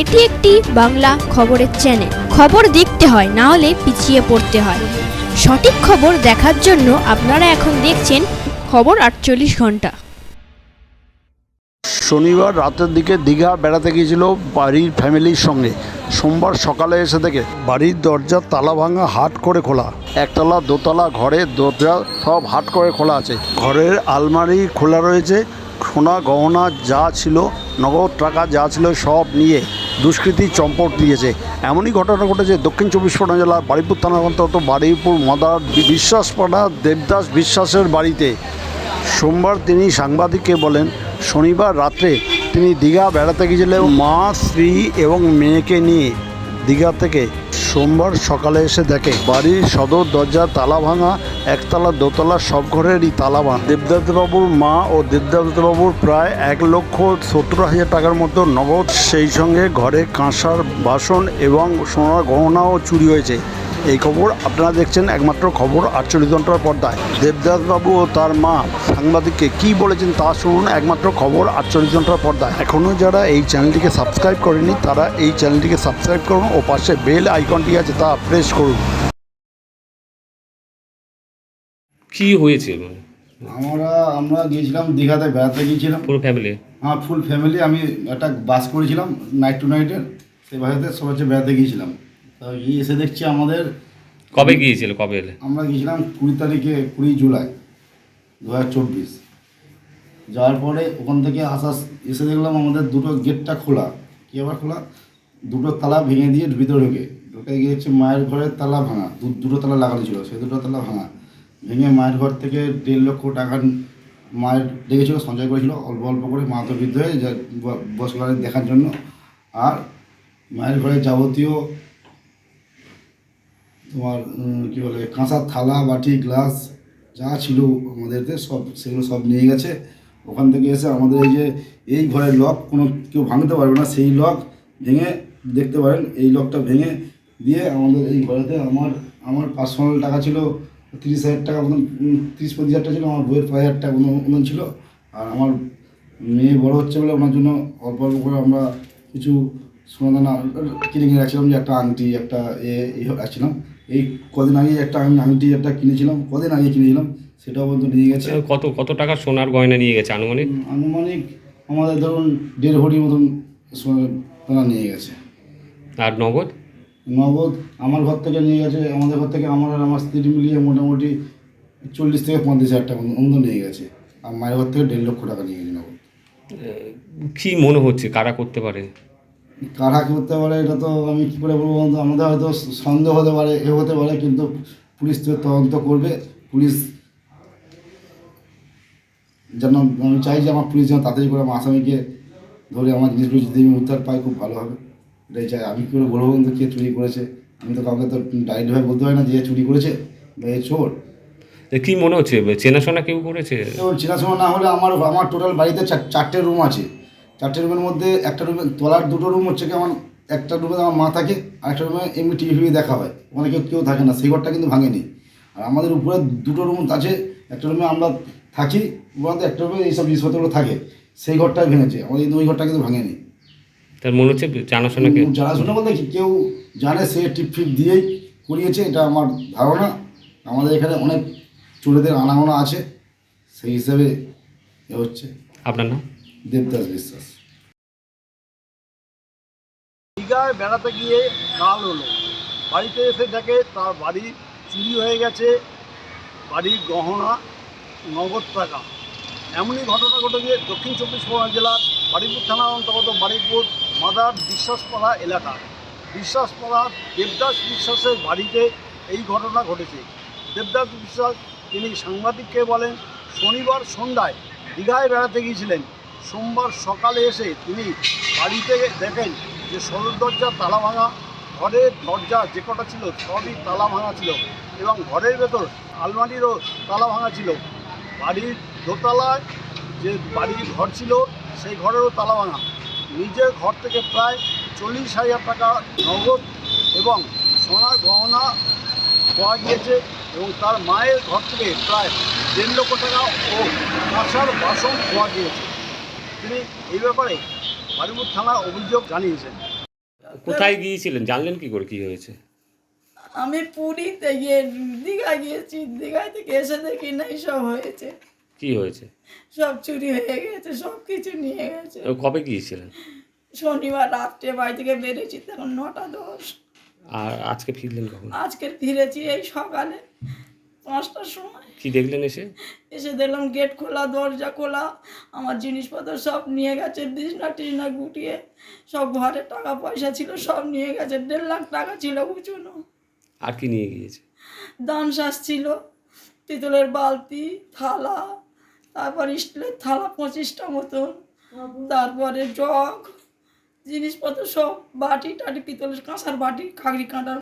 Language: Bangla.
এটি একটি বাংলা খবরের চ্যানেল খবর দেখতে হয়, না হলে পিছিয়ে পড়তে হয়। সঠিক খবর দেখার জন্য আপনারা এখন দেখছেন খবর আটচল্লিশ ঘণ্টা। শনিবার রাতের দিকে দীঘা বেড়াতে গিয়েছিল বাড়ির ফ্যামিলির সঙ্গে। সোমবার সকালে এসে দেখে বাড়ির দরজা তালা ভাঙা হাট করে খোলা। একতলা, দোতলা ঘরের দরজা সব হাট করে খোলা আছে। ঘরের আলমারি খোলা রয়েছে। সোনা, গহনা যা ছিল, নগদ টাকা যা ছিল সব নিয়ে দুষ্কৃতী চম্পট দিয়েছে। এমনই ঘটনা ঘটেছে দক্ষিণ চব্বিশ পরগনা জেলার বাড়িপুর থানার অন্তর্গত বাড়িপুর মাদার বিশ্বাসপাড়া দেবদাস বিশ্বাসের বাড়িতে। সোমবার তিনি সাংবাদিককে বলেন, শনিবার রাত্রে তিনি দীঘা বেড়াতে গিয়েছিলেন মা, স্ত্রী এবং মেয়েকে নিয়ে। দীঘা থেকে সোমবার সকালে এসে দেখে বাড়ির সদর, দরজা, তালা ভাঙা, একতলা, দোতলা, সব ঘরেরই তালা ভাঙা। দেবদাসবাবুর মা ও দেবদাসবাবুর প্রায় এক লক্ষ সত্তর হাজার টাকার মতো নগদ, সেই সঙ্গে ঘরে কাঁসার বাসন এবং সোনার গহনাও চুরি হয়েছে। এই খবর আপনারা দেখছেন একমাত্র খবর আটচল্লিশ ঘণ্টার পর্দায়। দেবদাস বাবু ও তার মা সাংবাদিককে কি বলেছেন তা শুনুন একমাত্র খবর আটচল্লিশ ঘণ্টার পর্দায়। এখনও যারা এই চ্যানেলটিকে সাবস্ক্রাইব করেনি তারা এই চ্যানেলটিকে সাবস্ক্রাইব করুন ও পাশে বেল আইকনটি আছে তা প্রেস করুন। কি হয়েছে? আমরা আমরা গিয়েছিলাম দীঘাতে বেড়াতে গিয়েছিলাম। পুরো ফ্যামিলি হ্যাঁ ফুল ফ্যামিলি আমি একটা বাস করেছিলাম নাইট টু নাইটের সেই বাসাতে সব হচ্ছে বেড়াতে গিয়েছিলাম। তো এসে দেখছি আমাদের কবে গিয়েছিল? কবে এলে? আমরা গিয়েছিলাম কুড়ি তারিখে কুড়ি জুলাই দু হাজার চব্বিশ। যাওয়ার পরে ওখান থেকে আসা এসে দেখলাম আমাদের দুটো গেটটা খোলা। কী আবার খোলা? দুটো তালা ভেঙে দিয়ে ভিতরে ঢুকে। ঢুকে গিয়ে হচ্ছে মায়ের ঘরের তালা ভাঙা। দু- দুটো তালা লাগানো ছিল সেই দুটো তালা ভাঙা। ভেঙে মায়ের ঘর থেকে দেড় লক্ষ টাকা মায়ের লেগেছিল সঞ্চয় করেছিল অল্প অল্প করে মা তো বৃদ্ধ হয়ে যা বসবাস দেখার জন্য। আর মায়ের ঘরে যাবতীয় তোমার কি বলে কাঁসার থালা, বাটি, গ্লাস, যা ছিল আমাদেরতে সব সেগুলো সব নিয়ে গেছে। ওখান থেকে এসে আমাদের এই যে, এই ঘরের লক কোনো কেউ ভাঙতে পারবে না, সেই লক ভেঙে দেখতে পারেন, এই লকটা ভেঙে দিয়ে আমাদের এই ঘরেতে আমার আমার পার্সোনাল টাকা ছিল তিরিশ হাজার টাকা মতন তিরিশ পঁচিশ হাজার টাকা ছিল, আমার বইয়ের পাঁচ হাজার টাকা মতন ছিল। আর আমার মেয়ে বড় হচ্ছে বলে ওনার জন্য অল্প অল্প করে আমরা কিছু সোনাদানা কিনে কিনে রাখছিলাম, যে একটা আংটি, একটা এ এ রাখছিলাম এই কদিন আগে একটা আমি আংটি একটা কিনেছিলাম কদিন আগে কিনেছিলাম সেটাও পর্যন্ত নিয়ে গেছে। কত কত টাকা সোনার গয়না নিয়ে গেছে আনুমানিক? আনুমানিক আমাদের ধরুন দেড় ভরির মতন সোনা নিয়ে গেছে। আর নগদ? নগদ আমার ঘর থেকে নিয়ে গেছে আমাদের ঘর থেকে আমার আর আমার স্ত্রী মিলিয়ে মোটামুটি চল্লিশ থেকে পঁয়ত্রিশ হাজার টাকা মতো নিয়ে গেছে। আর মায়ের ঘর থেকে দেড় লক্ষ টাকা নিয়ে গেছে নগদ। কী মনে হচ্ছে কারা করতে পারে? কারা করতে পারে এটা তো আমি কী করে বলব বন্ধু? আমাদের হয়তো সন্দেহ হতে পারে এ হতে পারে কিন্তু পুলিশ তো তদন্ত করবে। পুলিশ যেন আমি চাই যে আমার পুলিশ যেন তাড়াতাড়ি করে আমার আসামিকে ধরে আমার জিনিসগুলো যদি আমি উদ্ধার পাই খুব ভালো হবে। এটাই চাই। আমি কী করে বলব বন্ধু কে চুরি করেছে? আমি তো কাউকে তো ডাইরেক্টভাবে বলতে পারি না যে চুরি করেছে বা এ চোর। কি মনে হচ্ছে? চেনাশোনা কেউ করেছে? চেনাশোনা না হলে আমার আমার টোটাল বাড়িতে চার- চারটে রুম আছে। চারটে রুমের মধ্যে একটা রুমে তলার দুটো রুম হচ্ছে কি আমার একটা রুমে আমার মা থাকে আর একটা রুমে এমনি টিভি দেখা হয়। ওখানে কেউ কেউ থাকে না সেই ঘরটা কিন্তু ভাঙেনি। আর আমাদের উপরে দুটো রুম আছে একটা রুমে আমরা থাকি বলতে একটা রুমে এইসব জিনিসপত্রগুলো থাকে সেই ঘরটাই ভেঙেছে আমাদের কিন্তু ওই ঘরটা কিন্তু ভাঙেনি। তার মনে হচ্ছে জানাশোনা কেউ জানাশোনা বলতে কেউ জানে সে টিপ ফিপ দিয়েই করিয়েছে এটা আমার ধারণা। আমাদের এখানে অনেক চোরেদের আনাগোনা আছে সেই হিসাবে এ হচ্ছে। আপনার নাম? দেবদাস বিশ্বাস। দীঘায় বেড়াতে গিয়ে কাল হলো। বাড়িতে এসে দেখে তার বাড়ি চুরি হয়ে গেছে। বাড়ির গহনা নগদ টাকা। এমনই ঘটনা ঘটেছে দক্ষিণ চব্বিশ পরগনা জেলার বাড়িপুর থানার অন্তর্গত বাড়িপুর মাদার বিশ্বাসপাড়া এলাকা। বিশ্বাসপাড়া দেবদাস বিশ্বাসের বাড়িতে এই ঘটনা ঘটেছে। দেবদাস বিশ্বাস, তিনি সাংবাদিককে বলেন, শনিবার সন্ধ্যায় দীঘায় বেড়াতে গিয়েছিলেন। সোমবার সকালে এসে তিনি বাড়িতে দেখেন যে সদর দরজা, তালা ভাঙা, ঘরের দরজা যে কটা ছিল সবই তালা ভাঙা ছিল এবং ঘরের ভেতর আলমারিরও তালা ভাঙা ছিল। বাড়ির দোতলায় যে বাড়ির ঘর ছিল, সেই ঘরেরও তালা ভাঙা। নিজের ঘর থেকে প্রায় চল্লিশ হাজার টাকা নগদ এবং সোনার গহনা পাওয়া গিয়েছে এবং তার মায়ের ঘর থেকে প্রায় দেড় লক্ষ টাকা ও কাঁসার বাসন পাওয়া গিয়েছে। তিনি এই ব্যাপারে বারিপুর থানায় অভিযোগ জানিয়েছেন। কোথায় গিয়েছিলেন? জানলেন কি করে? কি হয়েছে? আমি পুরীতে গিয়ে দীঘা গিয়েছি। দীঘা থেকে এসে দেখি না সব হয়েছে। কি হয়েছে? সব চুরি হয়ে গেছে সব কিছু নিয়ে গেছে। কবে গিয়েছিলেন? শনিবার রাত্রে বাড়ি থেকে বেরিয়েছি তখন নটা দশ। আর আজকে ফিরলেন কখন? আজকে ফিরেছি এই সকালে। পাঁচটার সময়। কি দেখলেন এসে? এসে দেখলাম গেট খোলা দরজা খোলা আমার জিনিসপত্র সব নিয়ে গেছে বিছনা টিছনা গুটিয়ে সব ঘরে টাকা পয়সা ছিল সব নিয়ে গেছে দেড় লাখ টাকা ছিল বুঝুনো আর কি নিয়ে গিয়েছে? দান শ্বাস ছিল পিতলের বালতি থালা তারপর স্টিলের থালা পঁচিশটা মতন তারপরে জগ জিনিসপত্র সব বাটি টাটি পিতলের কাঁসার বাটি খাগড়ি কাঁটার